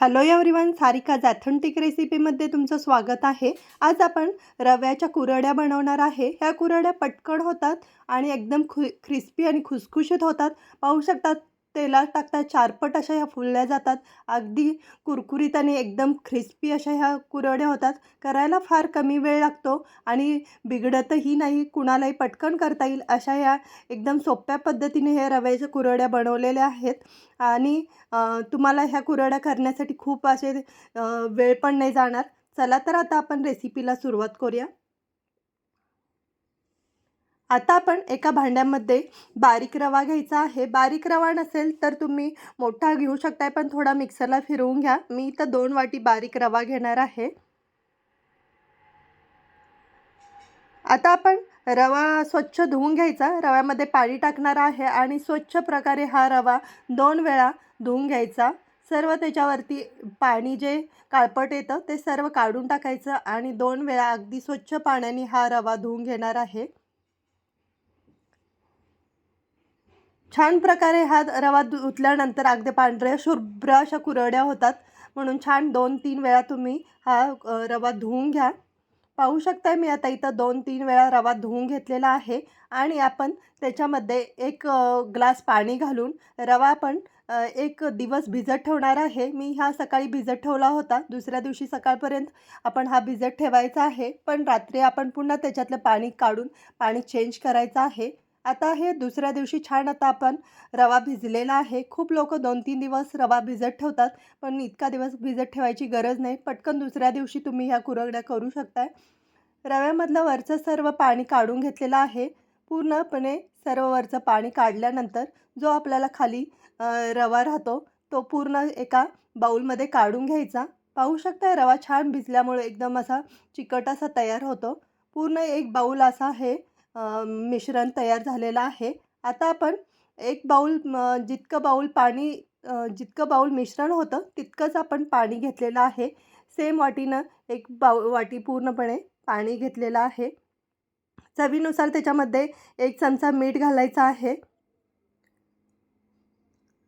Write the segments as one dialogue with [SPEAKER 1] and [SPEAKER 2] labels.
[SPEAKER 1] Hello everyone Sarika's ॲथेंटिक रेसिपीमध्ये तुमचं स्वागत आहे. आज आपण रव्याच्या कुरड्या बनवणार आहे. ह्या कुरड्या पटकन होतात आणि एकदम खु क्रिस्पी आणि खुसखुशीत होतात. पाहू शकतात तेलात टाकता चारपट अशा ह्या फुलल्या जातात. अगदी कुरकुरीत आणि एकदम क्रिस्पी अशा ह्या कुरड्या होतात. करायला फार कमी वेळ लागतो आणि बिघडतही नाही कुणालाही पटकन करता येईल अशा ह्या एकदम सोप्या पद्धतीने हे रव्याच्या कुरड्या बनवलेल्या आहेत. आणि तुम्हाला ह्या कुरड्या करण्यासाठी खूप असे वेळ पण नाही जाणार. चला तर आता आपण रेसिपीला सुरुवात करूया. आता आपण एका भांड्यामध्ये बारीक रवा घ्यायचा आहे. बारीक रवा नसेल तर तुम्ही मोठा घेऊ शकताय पण थोडा मिक्सरला फिरवून घ्या. मी इथं दोन वाटी बारीक रवा घेणार आहे. आता आपण रवा स्वच्छ धुवून घ्यायचा. रव्यामध्ये पाणी टाकणार आहे आणि स्वच्छ प्रकारे हा रवा दोन वेळा धुवून घ्यायचा. सर्व त्याच्यावरती पाणी जे काळपट येतं ते सर्व काढून टाकायचं आणि दोन वेळा अगदी स्वच्छ पाण्याने हा रवा धुवून घेणार आहे. छान प्रकारे हा रवा धुतल्यानंतर अगदी पांढऱ्या शुभ्र अशा कुरड्या होतात. म्हणून छान दोन तीन वेळा तुम्ही हा रवा धुवून घ्या. पाहू शकताय मी आता इथं दोन तीन वेळा रवा धुवून घेतलेला आहे. आणि आपण त्याच्यामध्ये एक ग्लास पाणी घालून रवा आपण एक दिवस भिजत ठेवणार आहे. मी हा सकाळी भिजत ठेवला होता. दुसऱ्या दिवशी सकाळपर्यंत आपण हा भिजत ठेवायचा आहे. पण रात्री आपण पुन्हा त्याच्यातलं पाणी काढून पाणी चेंज करायचं आहे. आता हे दुसऱ्या दिवशी छान आता आपण रवा भिजलेला आहे. खूप लोक दोन तीन दिवस रवा भिजत ठेवतात पण इतका दिवस भिजत ठेवायची गरज नाही. पटकन दुसऱ्या दिवशी तुम्ही ह्या कुरगड्या करू शकताय. रव्यामधलं वरचं सर्व पाणी काढून घेतलेलं आहे. पूर्णपणे सर्व वरचं पाणी काढल्यानंतर जो आपल्याला खाली रवा राहतो तो पूर्ण एका बाऊलमध्ये काढून घ्यायचा. पाहू शकता रवा छान भिजल्यामुळे एकदम असा चिकट असा तयार होतो. पूर्ण एक बाऊल असा हे मिश्रण तयार झालेलं आहे. आता आपण एक बाऊल जितकं बाऊल पाणी जितकं बाऊल मिश्रण होतं तितकंच आपण पाणी घेतलेलं आहे. सेम वाटीनं एक बाऊ वाटी पूर्णपणे पाणी घेतलेलं आहे. चवीनुसार त्याच्यामध्ये एक चमचा मीठ घालायचा आहे.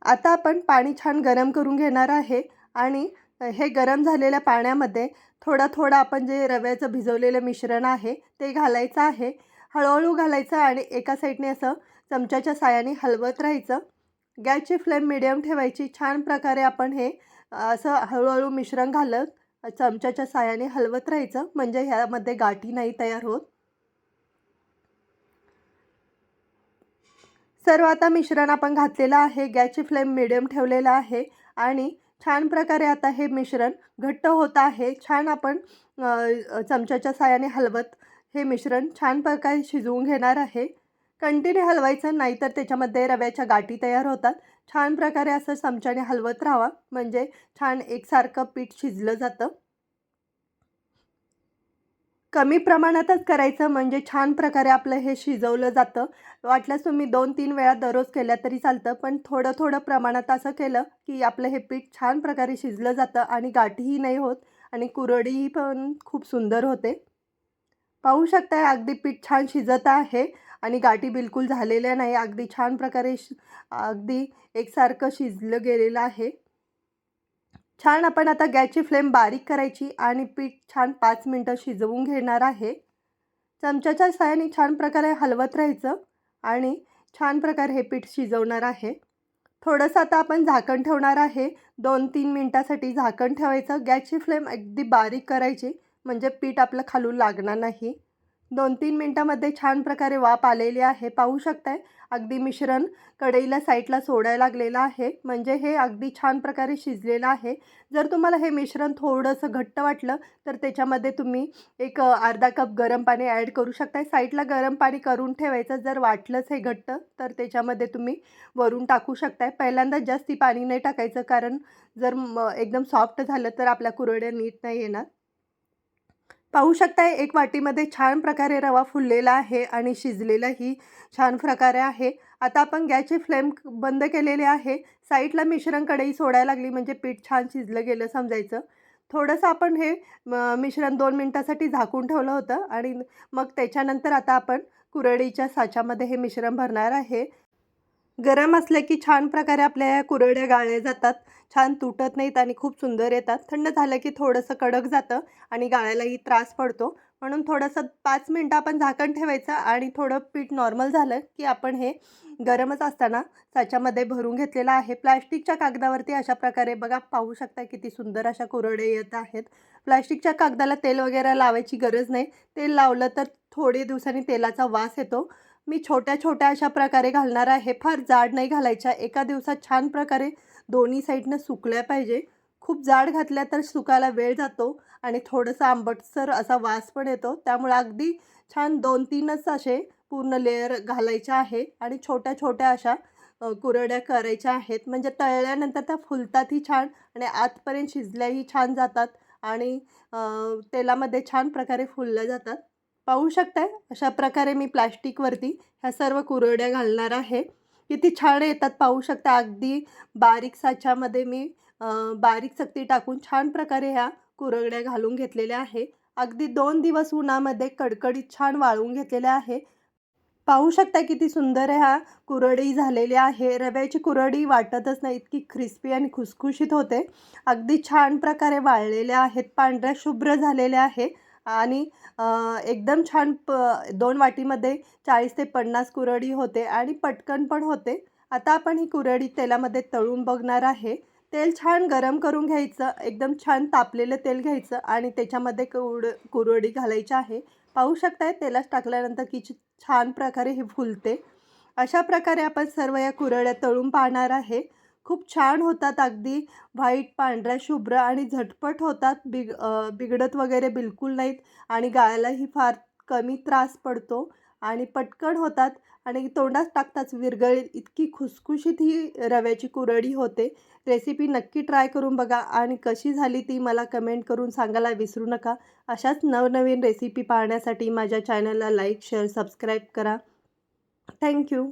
[SPEAKER 1] आता आपण पाणी छान गरम करून घेणार आहे आणि हे गरम झालेल्या पाण्यामध्ये थोडं थोडं आपण जे रव्याचं भिजवलेलं मिश्रण आहे ते घालायचं आहे. हळूहळू घालायचं आणि एका साईडने असं चमच्याच्या सायाने हलवत राहायचं. गॅसची फ्लेम मिडियम ठेवायची. छान प्रकारे आपण हे असं हळूहळू मिश्रण घालत चमच्याच्या सायाने हलवत राहायचं. म्हणजे ह्यामध्ये गाठी नाही तयार होत. सर्व आता मिश्रण आपण घातलेलं आहे. गॅसची फ्लेम मिडियम ठेवलेला आहे आणि छान प्रकारे आता हे मिश्रण घट्ट होत आहे. छान आपण चमच्याच्या सायाने हलवत हे मिश्रण छान प्रकारे शिजवून घेणार आहे. कंटिन्यू हलवायचं नाही तर त्याच्यामध्ये रव्याच्या गाठी तयार होतात. छान प्रकारे असं चमच्याने हलवत राहावा. म्हणजे छान एकसारखं पीठ शिजलं जातं. कमी प्रमाणातच करायचं म्हणजे छान प्रकारे आपलं हे शिजवलं जातं. वाटल्यास तुम्ही दोन तीन वेळा दररोज केल्या तरी चालतं. पण थोडं थोडं प्रमाणात असं केलं की आपलं हे पीठ छान प्रकारे शिजलं जातं आणि गाठीही नाही होत आणि कुरडीही पण खूप सुंदर होते. पाहू शकताय अगदी पीठ छान शिजत आहे आणि गाठी बिलकुल झालेल्या नाही. अगदी छान प्रकारे शि अगदी एकसारखं शिजलं गेलेलं आहे. छान आपण आता गॅसची फ्लेम बारीक करायची आणि पीठ छान पाच मिनटं शिजवून घेणार आहे. चमच्याच्या साहाय्याने छान प्रकारे हलवत राहायचं आणि छान प्रकारे हे पीठ शिजवणार आहे. थोडंसं आता आपण झाकण ठेवणार आहे. दोन तीन मिनटासाठी झाकण ठेवायचं. गॅसची फ्लेम अगदी बारीक करायची. म्हणजे पीठ आपलं खालून लागणार नाही. दोन तीन मिनटामध्ये छान प्रकारे वाफ आलेली आहे. पाहू शकताय? अगदी मिश्रण कढईला साईडला सोडायला लागलेलं आहे. म्हणजे हे अगदी छान प्रकारे शिजलेलं आहे. जर तुम्हाला हे मिश्रण थोडंसं घट्ट वाटलं तर त्याच्यामध्ये तुम्ही एक अर्धा कप गरम पाणी ॲड करू शकताय. साईडला गरम पाणी करून ठेवायचं. जर वाटलंच हे घट्ट तर त्याच्यामध्ये तुम्ही वरून टाकू शकताय. पहिल्यांदा जास्ती पाणी नाही टाकायचं कारण जर म एकदम सॉफ्ट झालं तर आपल्या कुरड्या नीट नाही येणार. पाहू शकताय एक वाटीमध्ये छान प्रकारे रवा फुललेला आहे आणि शिजलेलाही छान प्रकारे आहे. आता आपण गॅसची फ्लेम बंद केलेली आहे. साईडला मिश्रण कढई सोडायला लागली म्हणजे पीठ छान शिजलं गेलं समजायचं. थोडंसं आपण हे मिश्रण दोन मिनटासाठी झाकून ठेवलं होतं आणि मग त्याच्यानंतर आता आपण कुरडीच्या साच्यामध्ये हे मिश्रण भरणार आहे. गरम असल्या की छान प्रकारे आपल्या या कुरड्या गाळल्या जातात. छान तुटत नाहीत आणि खूप सुंदर येतात. थंड झालं की थोडंसं कडक जातं आणि गाळायलाही त्रास पडतो. म्हणून थोडंसं पाच मिनटं आपण झाकण ठेवायचं आणि थोडं पीठ नॉर्मल झालं की आपण हे गरमच असताना साच्यामध्ये भरून घेतलेलं आहे. प्लॅस्टिकच्या कागदावरती अशा प्रकारे बघा पाहू शकता किती सुंदर अशा कुरडे येत आहेत. प्लॅस्टिकच्या कागदाला तेल वगैरे लावायची गरज नाही. तेल लावलं तर थोडे दिवसांनी तेलाचा वास येतो. मी छोट्या छोट्या अशा प्रकारे घालणार आहे. फार जाड नाही घालायच्या. एका दिवसात छान प्रकारे दोन्ही साईडनं सुकल्या पाहिजे. खूप जाड घातल्या तर सुकायला वेळ जातो आणि थोडंसं आंबटसर असा वास पण येतो. त्यामुळे अगदी छान दोन तीनच असे पूर्ण लेअर घालायच्या आहे आणि छोट्या छोट्या अशा कुरड्या करायच्या आहेत. म्हणजे तळल्यानंतर त्या फुलतातही छान आणि आतपर्यंत शिजल्याही छान जातात आणि तेलामध्ये छान प्रकारे फुलल्या जातात. पाहू शकताय. अशा प्रकारे मी प्लास्टिकवरती ह्या सर्व कुरड्या घालणार आहे. किती छान येतात पाहू शकता. अगदी बारीक साच्यामध्ये मी बारीक सक्ती टाकून छान प्रकारे ह्या कुरड्या घालून घेतलेल्या आहे. अगदी दोन दिवस उन्हामध्ये कडकडीत छान वाळवून घेतलेल्या आहे. पाहू शकता किती सुंदर ह्या कुरडी झालेली आहे. रव्याची कुरडी वाटतच नाही इतकी क्रिस्पी आणि खुसखुशीत होते. अगदी छान प्रकारे वाळलेल्या आहेत. पांढऱ्या शुभ्र झालेल्या आहे. आणि एकदम छान प दोन वाटीमध्ये चाळीस ते पन्नास कुरडी होते आणि पटकन पण होते. आता आपण ही कुरडी तेलामध्ये तळून बघणार आहे. तेल छान गरम करून घ्यायचं एकदम छान तापलेलं तेल घ्यायचं आणि त्याच्यामध्ये कुड कुरडी घालायची आहे. पाहू शकताय तेलाच टाकल्यानंतर की छान प्रकारे हे फुलते. अशा प्रकारे आपण सर्व या कुरड्या तळून पाहणार आहे. खूप छान होतात अगदी. व्हाईट पांढऱ्या शुभ्र आणि झटपट होतात. बिग बिघडत वगैरे बिलकुल नाहीत आणि गाळायलाही फार कमी त्रास पडतो आणि पटकन होतात आणि तोंडात टाकताच विरघळेल इतकी खुसखुशीत ही रव्याची कुरडी होते. रेसिपी नक्की ट्राय करून बघा आणि कशी झाली ती मला कमेंट करून सांगायला विसरू नका. अशाच नवनवीन रेसिपी पाहण्यासाठी माझ्या चॅनलला लाईक शेअर सबस्क्राईब करा. Thank you.